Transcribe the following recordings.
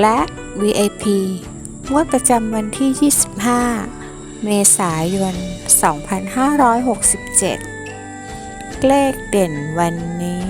และ VIP งวดประจำวันที่ 25 เมษายน 2567 เลขเด่นวันนี้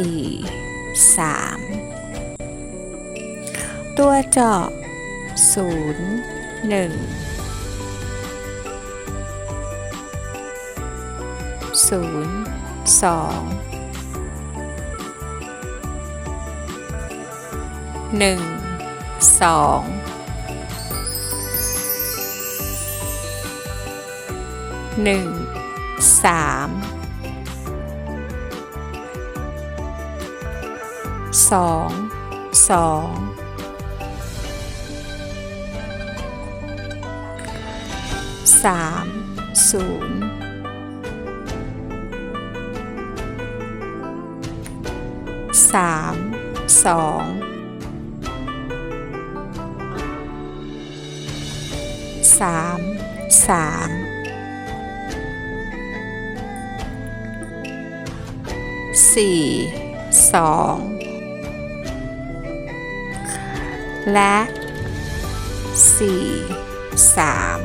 4 3 ตัวเจาะ 0 1ศูนย์สอง หนึ่งสองหนึ่งสามสองสองสามศูนย์สามสอง สามสามสี่สองและสี่สาม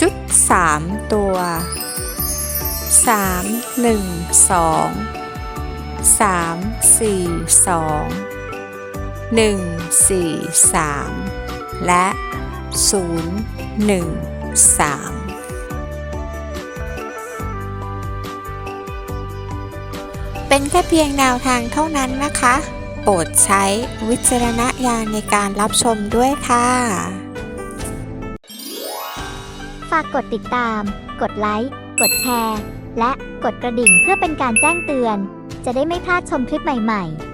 จุดสามตัวสามหนึ่งสองสามสี่สอง หนึ่งสี่สามและศูนย์หนึ่งสามเป็นแค่เพียงแนวทางเท่านั้นนะคะ โปรดใช้วิจารณญาณในการรับชมด้วยค่ะ ฝากกดติดตาม กดไลค์ กดแชร์ และกดกระดิ่งเพื่อเป็นการแจ้งเตือน จะได้ไม่พลาดชมคลิปใหม่ ๆ